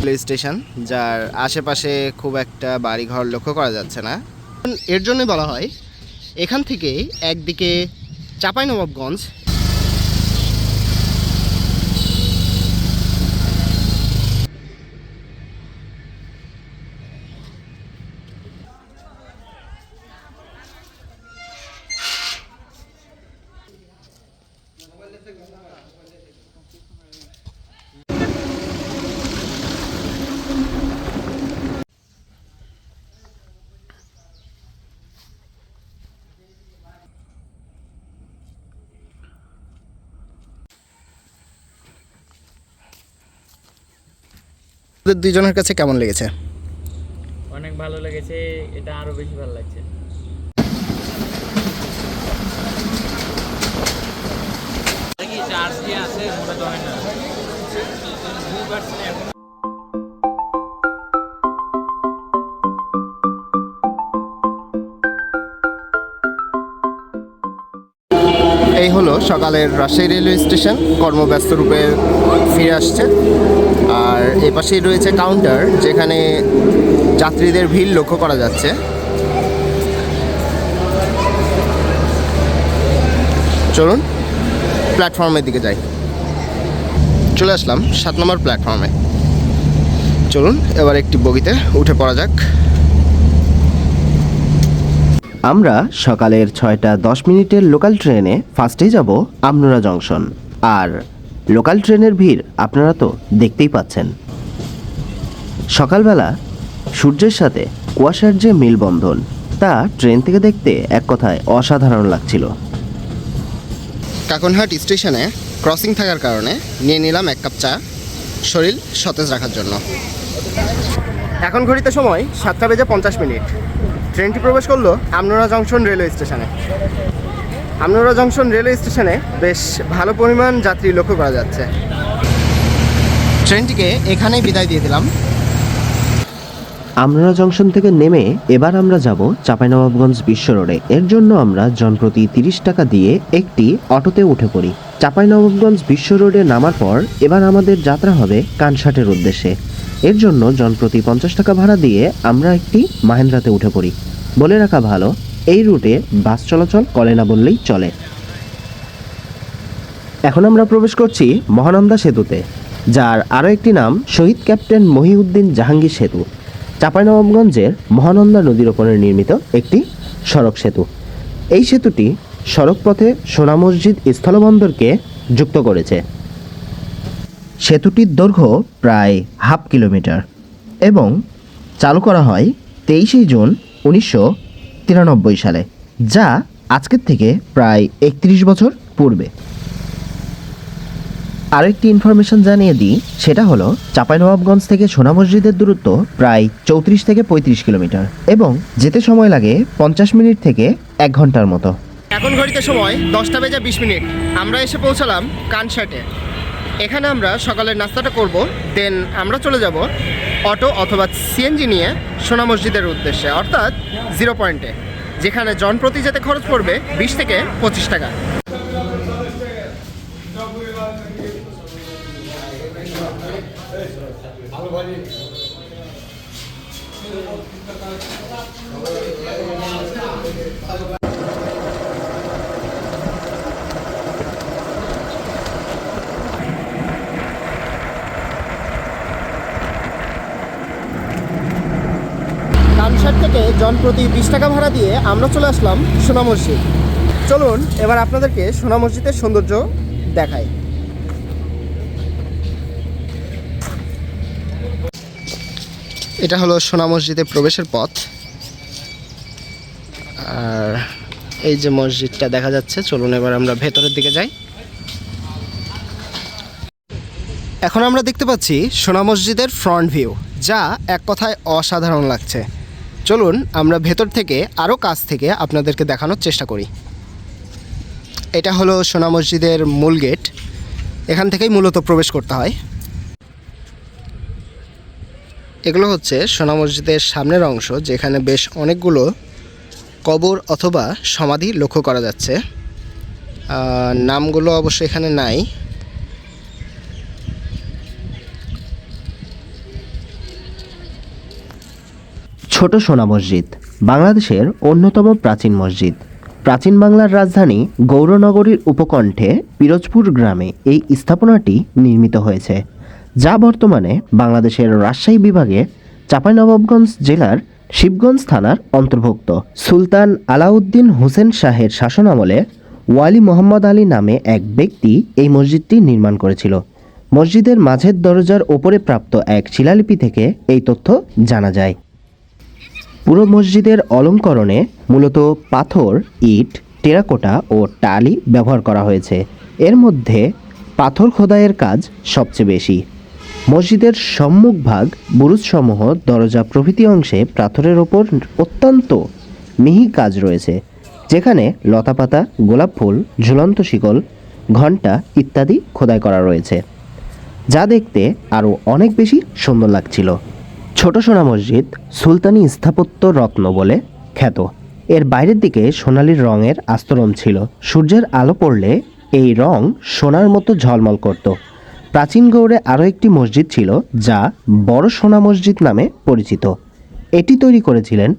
Play station যার আশেপাশে খুব একটা বাড়িঘর লক্ষ্য করা যাচ্ছে না। এর জন্যই বলা হয়, এখান থেকে একদিকে চাঁপাইনবাবগঞ্জ তোদের দুইজনের কাছে কেমন লেগেছে? অনেক ভালো লেগেছে এটা আরও বেশি ভালো লাগছে। চার্জ দিয়ে আছে তো হয় না। এই হলো সকালের রাজশাহী রেলওয়ে স্টেশন কর্মব্যস্ত রূপে ফিরে আসছে। আর এ পাশেই রয়েছে কাউন্টার যেখানে যাত্রীদের ভিড় লক্ষ্য করা যাচ্ছে। চলুন প্ল্যাটফর্মের দিকে যাই। চলে আসলাম সাত নম্বর প্ল্যাটফর্মে চলুন, এবার একটি বগিতে উঠে পড়া যাক। আমরা সকালের ছয়টা দশ মিনিটের লোকাল ট্রেনে ফার্স্টেই যাব আমনোরা জংশন আর লোকাল ট্রেনের ভিড় আপনারা তো দেখতেই পাচ্ছেন। সকালবেলা সূর্যের সাথে কুয়াশার যে মিলবন্ধন, তা ট্রেন থেকে দেখতে এক কথায় অসাধারণ লাগছিল। কাকনহাট স্টেশনে ক্রসিং থাকার কারণে নিয়ে নিলাম এক কাপ চা, শরীর সতেজ রাখার জন্য। এখন ঘড়িতে সময় সাতটা বেজে পঞ্চাশ মিনিট। ট্রেনটি প্রবেশ করল আমনোরা জংশন রেলওয়ে স্টেশনে। আমনোরা জংশন রেলওয়ে স্টেশনে বেশ ভালো পরিমাণ যাত্রী লক্ষ্য করা যাচ্ছে। ট্রেনটিকে এখানেই বিদায় দিয়ে দিলাম। আমনোরা জংশন থেকে নেমে এবার আমরা যাব চাঁপাইনবাবগঞ্জ বিশ্ব রোডে। এর জন্য আমরা জনপ্রতি তিরিশ টাকা দিয়ে একটি অটোতে উঠে পড়ি। চাঁপাইনবাবগঞ্জ বিশ্ব রোডে নামার পর এবার আমাদের যাত্রা হবে কানসাটের উদ্দেশ্যে। এর জন্য জনপ্রতি পঞ্চাশ টাকা ভাড়া দিয়ে আমরা একটি মাহেন্দ্রাতে উঠে পড়ি। বলে রাখা ভালো এই রুটে বাস চলাচল করে না বললেই চলে। এখন আমরা প্রবেশ করছি মহানন্দা সেতুতে, যার আরও একটি নাম শহীদ ক্যাপ্টেন মহিউদ্দিন জাহাঙ্গীর সেতু। চাঁপাইনবাবগঞ্জের মহানন্দা নদীর ওপরে নির্মিত একটি সড়ক সেতু। এই সেতুটি সড়কপথে সোনা মসজিদ স্থলবন্দরকে যুক্ত করেছে। সেতুটির দৈর্ঘ্য প্রায় হাফ কিলোমিটার এবং চালু করা হয় তেইশে জুন উনিশশো তিরানব্বই সালে, যা আজকের থেকে প্রায় একত্রিশ বছর পূর্বে। আরেকটি ইনফরমেশন জানিয়ে দিই, সেটা হলো, চাঁপাইনবাবগঞ্জ থেকে সোনা মসজিদের দূরত্ব প্রায় চৌত্রিশ থেকে পঁয়ত্রিশ কিলোমিটার এবং যেতে সময় লাগে পঞ্চাশ মিনিট থেকে এক ঘণ্টার মতো। এখন ঘড়িতে সময় দশটা বেজে বিশ মিনিট। আমরা এসে পৌঁছালাম কানসাটে। এখানে আমরা সকালের নাস্তাটা করব দেন আমরা চলে যাব অটো অথবা সিএনজি নিয়ে সোনা মসজিদের উদ্দেশ্যে। অর্থাৎ জিরো পয়েন্টে যেখানে জনপ্রতি যেতে খরচ পড়বে বিশ থেকে পঁচিশ টাকা। থেকে জনপ্রতি বিশ টাকা ভাড়া দিয়ে আমরা চলে আসলাম সোনা মসজিদ। চলুন, এবার আপনাদেরকে সোনা মসজিদের সৌন্দর্য দেখাই। এটা হলো সোনা মসজিদে প্রবেশের পথ। আর এই যে মসজিদটা দেখা যাচ্ছে, চলুন এবার আমরা ভেতরের দিকে যাই। এখন আমরা দেখতে পাচ্ছি সোনা মসজিদের ফ্রন্ট ভিউ, যা এক কথায় অসাধারণ লাগছে। চলুন, আমরা ভেতর থেকে আরও কাছ থেকে আপনাদেরকে দেখানোর চেষ্টা করি। এটা হলো সোনা মসজিদের মূল গেট। এখান থেকেই মূলত প্রবেশ করতে হয়। এগুলো হচ্ছে সোনা মসজিদের সামনের অংশ, যেখানে বেশ অনেকগুলো কবর অথবা সমাধি লক্ষ্য করা যাচ্ছে। নামগুলো অবশ্য এখানে নাই। ছোট সোনা মসজিদ, বাংলাদেশের অন্যতম প্রাচীন মসজিদ। প্রাচীন বাংলার রাজধানী গৌরনগরীর উপকণ্ঠে পিরোজপুর গ্রামে এই স্থাপনাটি নির্মিত হয়েছে, যা বর্তমানে বাংলাদেশের রাজশাহী বিভাগে চাঁপাইনবাবগঞ্জ জেলার শিবগঞ্জ থানার অন্তর্ভুক্ত। সুলতান আলাউদ্দিন হোসেন শাহের শাসনামলে ওয়ালি মোহাম্মদ আলী নামে এক ব্যক্তি এই মসজিদটি নির্মাণ করেছিল। মসজিদের মাঝের দরজার ওপরে প্রাপ্ত এক শিলালিপি থেকে এই তথ্য জানা যায়। পুরো মসজিদের অলঙ্করণে মূলত পাথর, ইট, টেরাকোটা ও টালি ব্যবহার করা হয়েছে। এর মধ্যে পাথর খোদাইয়ের কাজ সবচেয়ে বেশি। মসজিদের সম্মুখভাগ বুরুজসমূহ দরজা প্রভৃতি অংশে পাথরের ওপর অত্যন্ত মিহি কাজ রয়েছে, যেখানে লতাপাতা, গোলাপ ফুল, ঝুলন্ত শিকল ঘণ্টা ইত্যাদি খোদাই করা রয়েছে, যা দেখতে আরও অনেক বেশি সুন্দর লাগছিল। ছোট সোনা মসজিদ সুলতানি স্থাপত্য রত্ন বলে খ্যাত। এর বাইরের দিকে সোনালি রঙের আস্তরণ ছিল। সূর্যের আলো পড়লে এই রং সোনার মতো ঝলমল করত। প্রাচীন গৌড়ে আরও একটি মসজিদ ছিল যা বড় সোনা মসজিদ নামে পরিচিত। এটি তৈরি করেছিলেন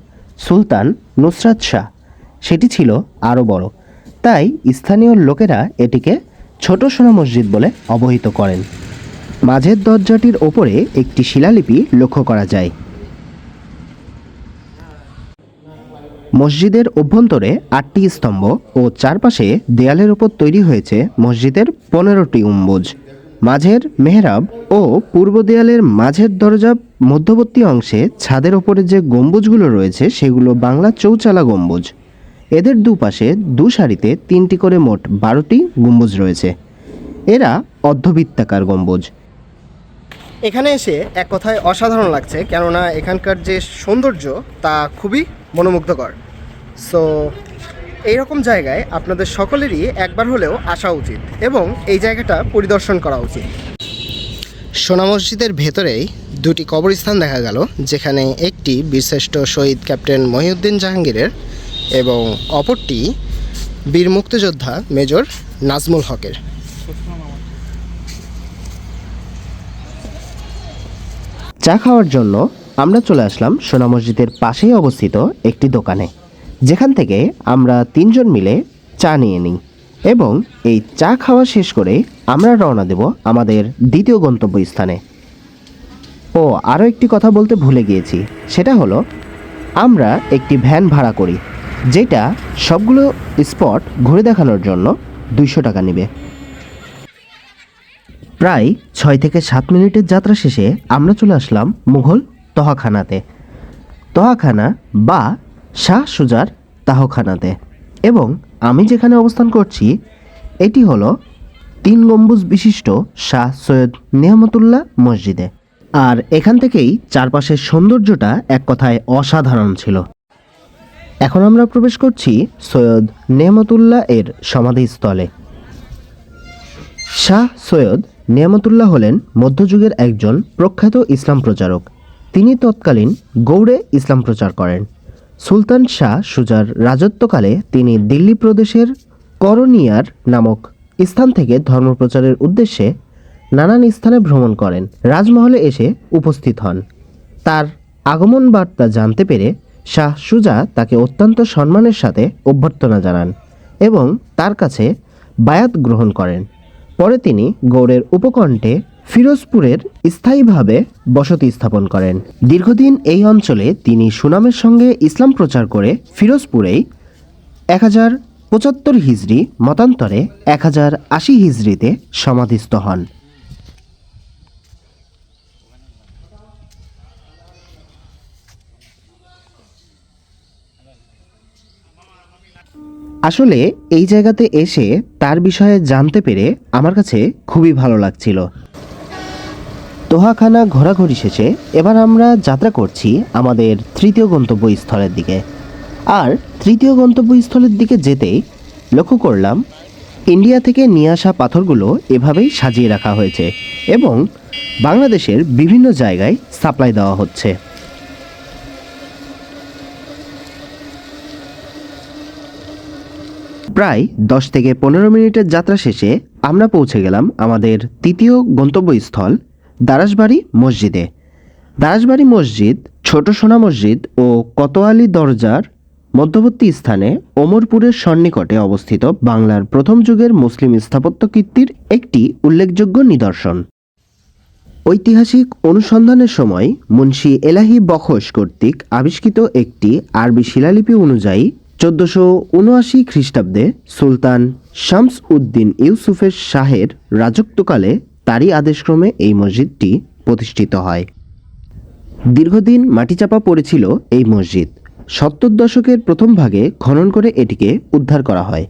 সুলতান নুসরাত শাহ। সেটি ছিল আরও বড়। তাই স্থানীয় লোকেরা এটিকে ছোট সোনা মসজিদ বলে অবহিত করেন। মাঝের দরজাটির ওপরে একটি শিলালিপি লক্ষ্য করা যায়। মসজিদের অভ্যন্তরে আটটি স্তম্ভ ও চারপাশে দেয়ালের ওপর তৈরি হয়েছে মসজিদের পনেরোটি গম্বুজ মাঝের মেহরাব ও পূর্ব দেয়ালের মাঝের দরজা মধ্যবর্তী অংশে ছাদের ওপরে যে গম্বুজগুলো রয়েছে সেগুলো বাংলা চৌচালা গম্বুজ। এদের দুপাশে দু সারিতে তিনটি করে মোট বারোটি গম্বুজ রয়েছে। এরা অর্ধবৃত্তাকার গম্বুজ। এখানে এসে এক কথায় অসাধারণ লাগছে, কেননা এখানকার যে সৌন্দর্য তা খুবই মনোমুগ্ধকর। সো এইরকম জায়গায় আপনাদের সকলেরই একবার হলেও আসা উচিত এবং এই জায়গাটা পরিদর্শন করা উচিত। সোনা মসজিদের ভেতরেই দুটি কবরস্থান দেখা গেল, যেখানে একটি বীরশ্রেষ্ঠ শহীদ ক্যাপ্টেন মহিউদ্দিন জাহাঙ্গীরের এবং অপরটি বীর মুক্তিযোদ্ধা মেজর নাজমুল হকের। চা খাওয়ার জন্য আমরা চলে আসলাম সোনা মসজিদের পাশেই অবস্থিত একটি দোকানে। যেখান থেকে আমরা তিনজন মিলে চা নিয়ে নিই এবং এই চা খাওয়া শেষ করে আমরা রওনা দেব আমাদের দ্বিতীয় গন্তব্যস্থানে। ও, আরও একটি কথা বলতে ভুলে গিয়েছি। সেটা হলো, আমরা একটি ভ্যান ভাড়া করি, যেটা সবগুলো স্পট ঘুরে দেখানোর জন্য দুইশো টাকা নেবে। প্রায় ছয় থেকে সাত মিনিটের যাত্রা শেষে আমরা চলে আসলাম মুঘল তহাখানাতে। তহাখানা বা শাহ সুজার তাহখানাতে। এবং আমি যেখানে অবস্থান করছি, এটি হলো তিন গম্বুজ বিশিষ্ট শাহ সৈয়দ নিয়ামতুল্লাহ মসজিদে। আর এখান থেকেই চারপাশের সৌন্দর্যটা এক কথায় অসাধারণ ছিল। এখন আমরা প্রবেশ করছি সৈয়দ নেয়ামতুল্লাহ এর সমাধিস্থলে। শাহ সৈয়দ নিয়ামতুল্লাহ হলেন মধ্যযুগের একজন প্রখ্যাত ইসলাম প্রচারক। তিনি তৎকালীন গৌড়ে ইসলাম প্রচার করেন। সুলতান শাহ সুজার রাজত্বকালে তিনি দিল্লি প্রদেশের করনিয়ার নামক স্থান থেকে ধর্মপ্রচারের উদ্দেশ্যে নানান স্থানে ভ্রমণ করেন। রাজমহলে এসে উপস্থিত হন। তার আগমন বার্তা জানতে পেরে শাহ সুজা তাকে অত্যন্ত সম্মানের সাথে অভ্যর্থনা জানান এবং তার কাছে বায়াত গ্রহণ করেন। পরে তিনি গৌড়ের উপকণ্ঠে ফিরোজপুরের স্থায়ীভাবে বসতি স্থাপন করেন। দীর্ঘদিন এই অঞ্চলে তিনি সুনামের সঙ্গে ইসলাম প্রচার করে ফিরোজপুরেই এক হাজার পঁচাত্তর হিজড়ি মতান্তরে এক হাজার আশি হিজড়িতে সমাধিস্থ হন। আসলে এই জায়গাতে এসে তার বিষয়ে জানতে পেরে আমার কাছে খুবই ভালো লাগছিল। তোহাখানা ঘোরাঘুরি শেষে এবার আমরা যাত্রা করছি আমাদের তৃতীয় গন্তব্যস্থলের দিকে। আর তৃতীয় গন্তব্যস্থলের দিকে যেতেই লক্ষ্য করলাম, ইন্ডিয়া থেকে নিয়ে আসা পাথরগুলো এভাবেই সাজিয়ে রাখা হয়েছে এবং বাংলাদেশের বিভিন্ন জায়গায় সাপ্লাই দেওয়া হচ্ছে। প্রায় দশ থেকে পনেরো মিনিটের যাত্রা শেষে আমরা পৌঁছে গেলাম আমাদের তৃতীয় গন্তব্যস্থল দারাসবাড়ি মসজিদে। দারাসবাড়ি মসজিদ, ছোট সোনা মসজিদ ও কোতোয়ালি দরজার মধ্যবর্তী স্থানে ওমরপুরের সন্নিকটে অবস্থিত বাংলার প্রথম যুগের মুসলিম স্থাপত্য কীর্তির একটি উল্লেখযোগ্য নিদর্শন। ঐতিহাসিক অনুসন্ধানের সময় মুন্সি এলাহি বখশ কর্তৃক আবিষ্কৃত একটি আরবি শিলালিপি অনুযায়ী চোদ্দশো উনআশি খ্রিস্টাব্দে সুলতান শামস উদ্দিন ইউসুফের শাহের রাজত্বকালে তারই আদেশক্রমে এই মসজিদটি প্রতিষ্ঠিত হয়। দীর্ঘদিন মাটিচাপা পড়েছিল এই মসজিদ। সত্তর দশকের প্রথম ভাগে খনন করে এটিকে উদ্ধার করা হয়।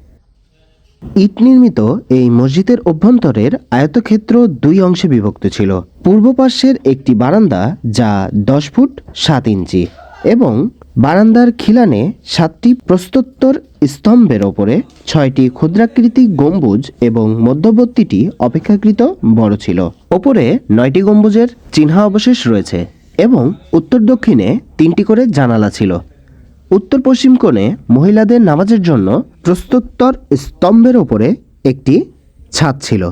ইট নির্মিত এই মসজিদের অভ্যন্তরের আয়তক্ষেত্র দুই অংশে বিভক্ত ছিল। পূর্ব পার্শ্বের একটি বারান্দা যা দশ ফুট সাত ইঞ্চি এবং বারান্দার খিলানে সাতটি প্রস্তোত্তর স্তম্ভের ওপরে ছয়টি ক্ষুদ্রাকৃতি গম্বুজ এবং মধ্যবর্তীটি অপেক্ষাকৃত বড় ছিল। ওপরে নয়টি গম্বুজের চিহ্নাবশেষ রয়েছে এবং উত্তর দক্ষিণে তিনটি করে জানালা ছিল। উত্তর পশ্চিম কোণে মহিলাদের নামাজের জন্য প্রস্তোত্তর স্তম্ভের ওপরে একটি ছাদ ছিল।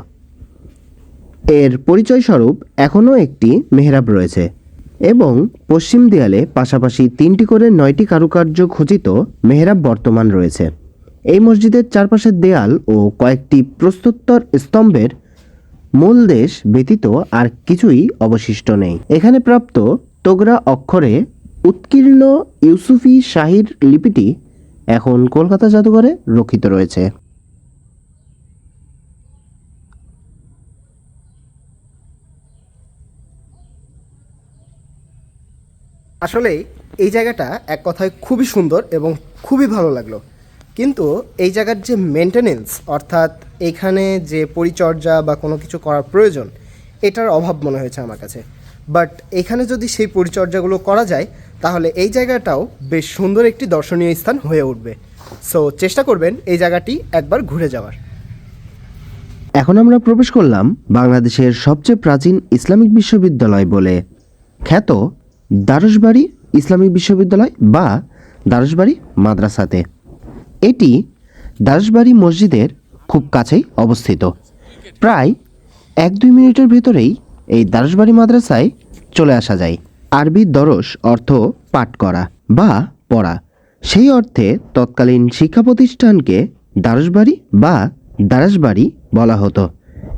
এর পরিচয়স্বরূপ এখনও একটি মেহরাব রয়েছে। এবং পশ্চিম দেয়ালে পাশাপাশি তিনটি করে নয়টি কারুকার্য খচিত মেহরাব বর্তমান রয়েছে। এই মসজিদের চারপাশের দেয়াল ও কয়েকটি প্রস্তোত্তর স্তম্ভের মূল দেশ ব্যতীত আর কিছুই অবশিষ্ট নেই। এখানে প্রাপ্ত তোগরা অক্ষরে উৎকীর্ণ ইউসুফি শাহির লিপিটি এখন কলকাতা জাদুঘরে রক্ষিত রয়েছে। আসলে এই জায়গাটা এক কথায় খুবই সুন্দর এবং খুবই ভালো লাগল। কিন্তু এই জায়গার যে মেনটেনেন্স অর্থাৎ এখানে যে পরিচর্যা বা কোনো কিছু করার প্রয়োজন, এটার অভাব মনে হয়েছে আমার কাছে। বাট এখানে যদি সেই পরিচর্যাগুলো করা যায়, তাহলে এই জায়গাটাও বেশ সুন্দর একটি দর্শনীয় স্থান হয়ে উঠবে। সো চেষ্টা করবেন এই জায়গাটি একবার ঘুরে যাওয়ার। এখন আমরা প্রবেশ করলাম বাংলাদেশের সবচেয়ে প্রাচীন ইসলামিক বিশ্ববিদ্যালয় বলে খ্যাত দারসবাড়ি ইসলামিক বিশ্ববিদ্যালয় বা দারসবাড়ি মাদ্রাসাতে। এটি দারসবাড়ি মসজিদের খুব কাছেই অবস্থিত। প্রায় এক দুই মিনিটের ভেতরেই এই দারসবাড়ি মাদ্রাসায় চলে আসা যায়। আরবি দরস অর্থ পাঠ করা বা পড়া। সেই অর্থে তৎকালীন শিক্ষা প্রতিষ্ঠানকে দারসবাড়ি বা দারাসবাড়ি বলা হতো।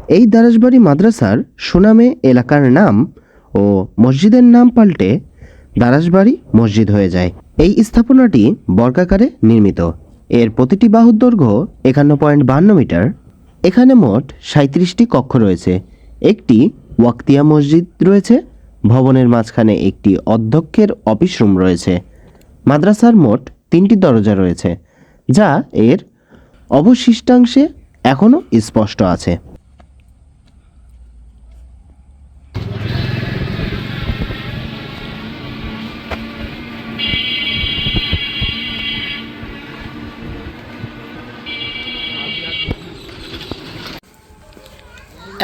এই দারাসবাড়ি মাদ্রাসার সুনামে এলাকার নাম ও মসজিদের নাম পাল্টে দারাসবাড়ি মসজিদ হয়ে যায়। এই স্থাপনাটি বর্গাকারে নির্মিত। এর প্রতিটি বাহুর দৈর্ঘ্য একান্ন পয়েন্ট বান্ন মিটার। এখানে মোট সাঁত্রিশটি কক্ষ রয়েছে। একটি ওয়াক্তিয়া মসজিদ রয়েছে। ভবনের মাঝখানে একটি অধ্যক্ষের অফিস রুম রয়েছে। মাদ্রাসার মোট তিনটি দরজা রয়েছে, যা এর অবশিষ্টাংশে এখনও স্পষ্ট আছে।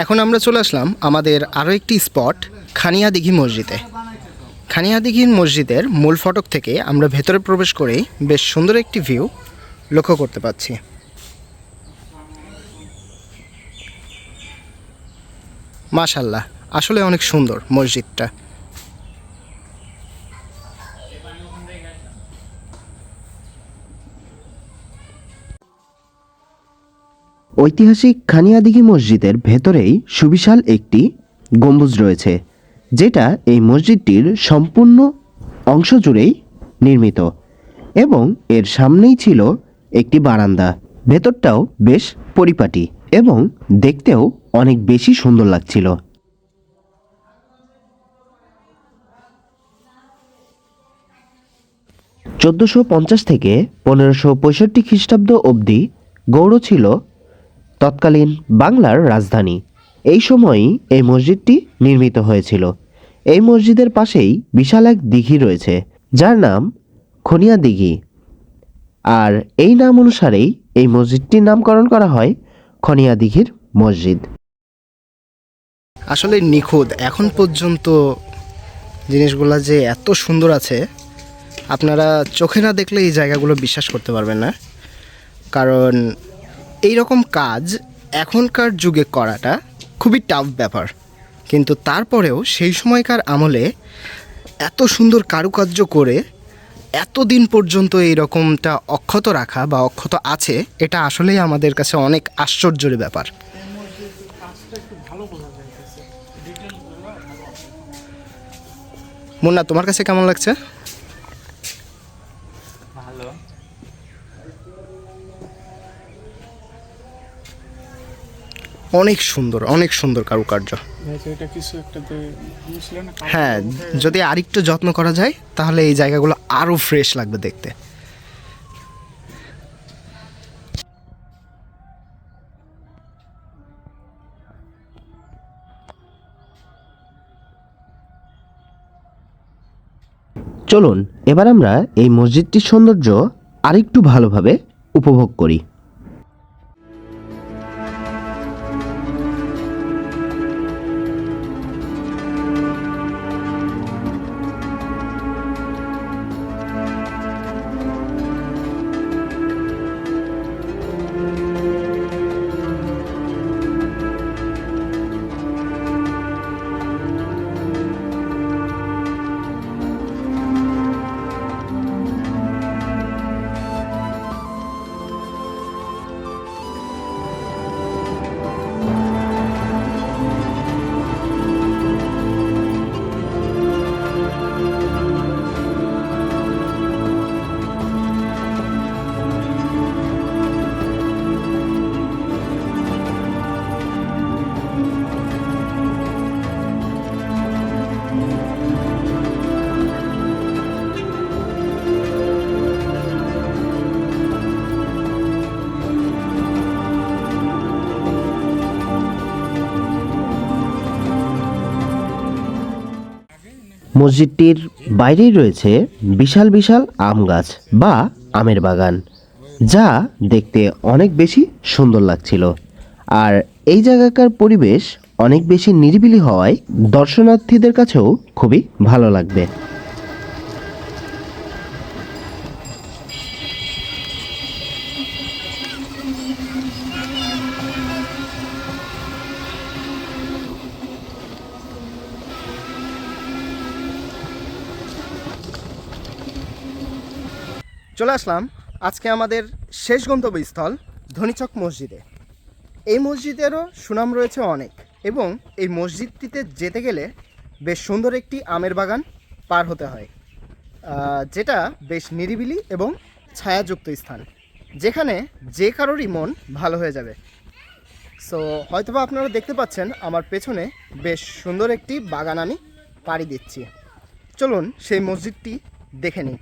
এখন আমরা চলে আসলাম আমাদের আরও একটি স্পট, খানিয়া দিঘি মসজিদে। খানিয়া দিঘির মসজিদের মূল ফটক থেকে আমরা ভেতরে প্রবেশ করেই বেশ সুন্দর একটি ভিউ লক্ষ্য করতে পাচ্ছি। মাশাল্লাহ আসলে অনেক সুন্দর মসজিদটা। ঐতিহাসিক খানিয়াদিঘি মসজিদের ভেতরেই সুবিশাল একটি গম্বুজ রয়েছে, যেটা এই মসজিদটির সম্পূর্ণ অংশ জুড়েই নির্মিত এবং এর সামনেই ছিল একটি বারান্দা। ভেতরটাও বেশ পরিপাটি এবং দেখতেও অনেক বেশি সুন্দর লাগছিল। চোদ্দোশো পঞ্চাশ থেকে পনেরোশো পঁয়ষট্টি খ্রিস্টাব্দ অবধি গৌড় ছিল তৎকালীন বাংলার রাজধানী। এই সময়ই এই মসজিদটি নির্মিত হয়েছিল। এই মসজিদের পাশেই বিশাল এক দিঘি রয়েছে, যার নাম খনিয়া দিঘি। আর এই নাম অনুসারেই এই মসজিদটির নামকরণ করা হয় খনিয়া দিঘির মসজিদ। আসলে নিখুঁত, এখন পর্যন্ত জিনিসগুলো যে এত সুন্দর আছে, আপনারা চোখে না দেখলে এই জায়গাগুলো বিশ্বাস করতে পারবেন না। কারণ এই রকম কাজ এখনকার যুগে করাটা খুবই টাফ ব্যাপার। কিন্তু তারপরেও সেই সময়কার আমলে এত সুন্দর কারুকার্য করে এতদিন পর্যন্ত এই রকমটা অক্ষত রাখা বা অক্ষত আছে, এটা আসলেই আমাদের কাছে অনেক আশ্চর্যের ব্যাপার। মুন্না, তোমার কাছে কেমন লাগছে? অনেক সুন্দর অনেক সুন্দর কারুকার্য। না? হ্যাঁ যদি আরেকটু যত্ন করা যায় তাহলে এই জায়গাগুলো আরও ফ্রেশ লাগবে দেখতে। চলুন এবার আমরা এই মসজিদটির সৌন্দর্য আরেকটু ভালোভাবে উপভোগ করি। মসজিদটির বাইরেই রয়েছে বিশাল বিশাল আম গাছ বা আমের বাগান, যা দেখতে অনেক বেশি সুন্দর লাগছিল। আর এই জায়গাকার পরিবেশ অনেক বেশি নিরিবিলি হওয়ায় দর্শনার্থীদের কাছেও খুবই ভালো লাগবে। চলে আসলাম আজকে আমাদের শেষ গন্তব্যস্থল ধনীচক মসজিদে। এই মসজিদেরও সুনাম রয়েছে অনেক এবং এই মসজিদটিতে যেতে গেলে বেশ সুন্দর একটি আমের বাগান পার হতে হয় যেটা বেশ নিরিবিলি এবং ছায়াযুক্ত স্থান, যেখানে যে কারোরই মন ভালো হয়ে যাবে। সো হয়তোবা আপনারা দেখতে পাচ্ছেন আমার পেছনে বেশ সুন্দর একটি বাগান আমি পাড়ি দিচ্ছি। চলুন সেই মসজিদটি দেখে নিই।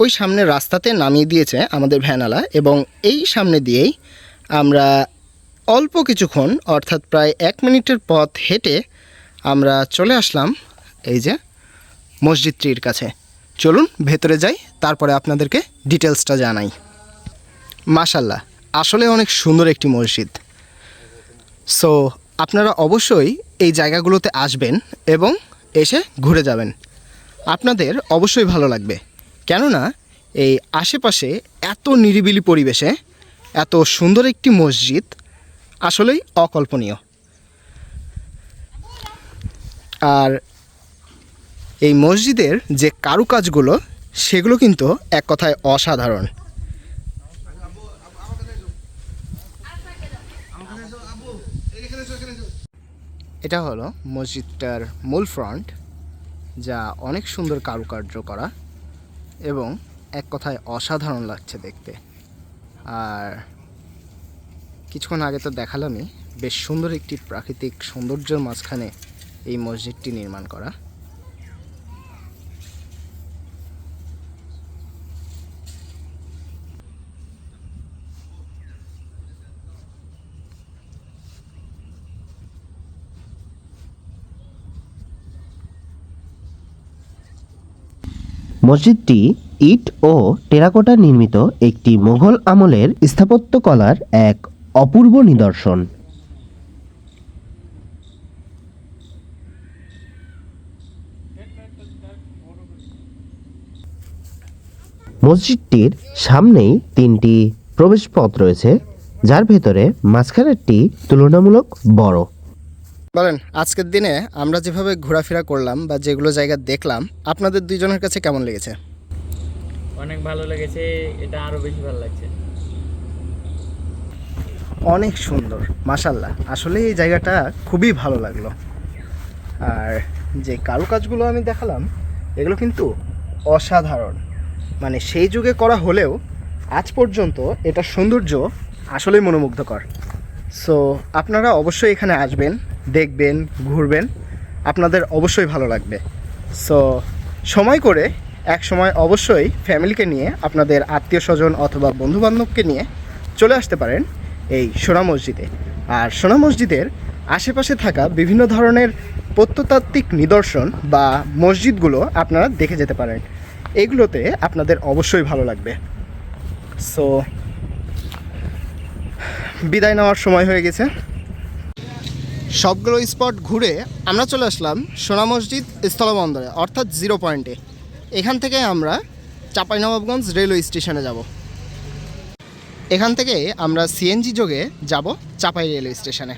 ওই সামনের রাস্তাতে নামিয়ে দিয়েছে আমাদের ভ্যানালা এবং এই সামনে দিয়েই আমরা অল্প কিছুক্ষণ, অর্থাৎ প্রায় এক মিনিটের পথ হেঁটে আমরা চলে আসলাম এই যে মসজিদটির কাছে। চলুন, ভেতরে যাই, তারপরে আপনাদেরকে ডিটেলসটা জানাই। মাশাল্লাহ আসলে অনেক সুন্দর একটি মসজিদ। সো, আপনারা অবশ্যই এই জায়গাগুলোতে আসবেন এবং এসে ঘুরে যাবেন। আপনাদের অবশ্যই ভালো লাগবে। কেননা এই আশেপাশে এত নিরিবিলি পরিবেশে, এত সুন্দর একটি মসজিদ আসলেই অকল্পনীয়। আর এই মসজিদের যে কারুকাজগুলো, সেগুলো কিন্তু এক কথায় অসাধারণ। এটা হলো মসজিদটার মূল ফ্রন্ট যা অনেক সুন্দর কারুকার্য করা। এবং এক কথায় অসাধারণ লাগছে দেখতে। আর কিছুক্ষণ আগে তো দেখালামই, বেশ সুন্দর একটি প্রাকৃতিক সৌন্দর্যের মাঝখানে এই মসজিদটি নির্মাণ করা। মসজিদটি ইট ও টেরাকোটা নির্মিত একটি মোঘল আমলের স্থাপত্যকলার এক অপূর্ব নিদর্শন। মসজিদটির সামনেই তিনটি প্রবেশপথ রয়েছে, যার ভেতরে মাঝখানেরটি তুলনামূলক বড়। বলেন আজকের দিনে আমরা যেভাবে ঘোরাফেরা করলাম বা যেগুলো জায়গা দেখলাম আপনাদের দুইজনের কাছে কেমন লেগেছে? অনেক ভালো লেগেছে এটা আরও বেশি ভালো লাগছে। অনেক সুন্দর মাসাল্লাহ আসলে এই জায়গাটা খুবই ভালো লাগল। আর যে কারুকাজগুলো আমি দেখালাম এগুলো কিন্তু অসাধারণ। মানে সেই যুগে করা হলেও আজ পর্যন্ত এটা সৌন্দর্য আসলেই মনোমুগ্ধকর। সো আপনারা অবশ্যই এখানে আসবেন। দেখবেন, ঘুরবেন। আপনাদের অবশ্যই ভালো লাগবে। সো সময় করে এক সময় অবশ্যই ফ্যামিলিকে নিয়ে, আপনাদের আত্মীয় স্বজন অথবা বন্ধুবান্ধবকে নিয়ে চলে আসতে পারেন এই সোনা মসজিদে। আর সোনা মসজিদের আশেপাশে থাকা বিভিন্ন ধরনের প্রত্নতাত্ত্বিক নিদর্শন বা মসজিদগুলো আপনারা দেখে যেতে পারেন। এগুলোতে আপনাদের অবশ্যই ভালো লাগবে। সো বিদায় নেওয়ার সময় হয়ে গেছে। সবগুলো স্পট ঘুরে আমরা চলে আসলাম সোনা মসজিদ স্থলবন্দরে, অর্থাৎ জিরো পয়েন্টে। এখান থেকে আমরা চাঁপাইনবাবগঞ্জ রেলওয়ে স্টেশনে যাব। এখান থেকে আমরা সিএনজি যোগে যাব চাপাই রেলওয়ে স্টেশনে।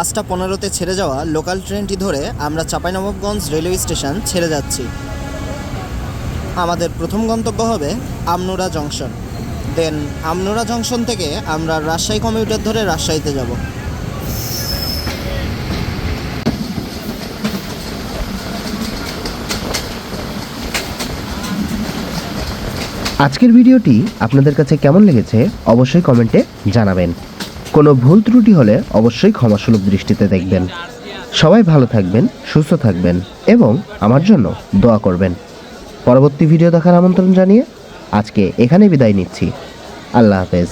পাঁচটা পনেরোতে ছেড়ে যাওয়া লোকাল ট্রেনটি ধরে আমরা চাঁপাইনবাবগঞ্জ রেলওয়ে স্টেশন ছেড়ে যাচ্ছি। আমাদের প্রথম গন্তব্য হবে Amnura junction. Then Amnura junction থেকে আমরা রাজশাহী কমিউটার ধরে রাজশাহীতে যাব। আজকের ভিডিওটি আপনাদের কাছে কেমন লেগেছে অবশ্যই কমেন্টে জানাবেন। কোনো ভুল ত্রুটি হলে অবশ্যই ক্ষমাসুলভ দৃষ্টিতে দেখবেন। সবাই ভালো থাকবেন, সুস্থ থাকবেন এবং আমার জন্য দোয়া করবেন। পরবর্তী ভিডিও দেখার আমন্ত্রণ জানিয়ে আজকে এখানে বিদায় নিচ্ছি। আল্লাহ হাফেজ।